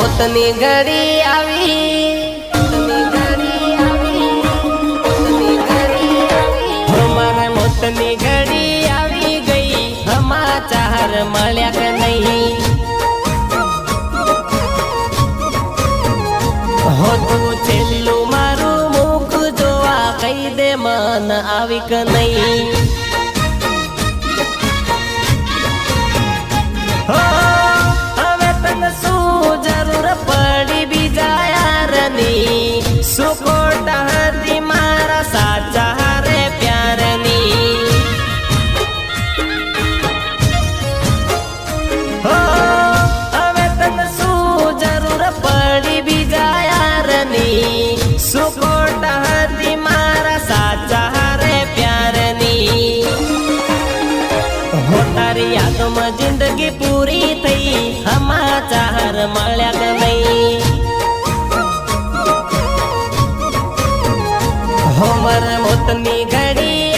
મોતની ઘડી આવી. મોતની ઘડી આવી ગઈ. સમાચાર મળ્યા કે નહીં? હોતું છેલ્લું મારું મુખ જોવા કઈ દે મન આવી કે નહીં? પડી બીજા યારની સુકોટ હતી મારા સાચા હારે પ્યારની હો તારી યાદમાં જિંદગી પૂરી થઈ અમારા ચાર મળ્યા કે નહીં હોમર મોતની ઘડી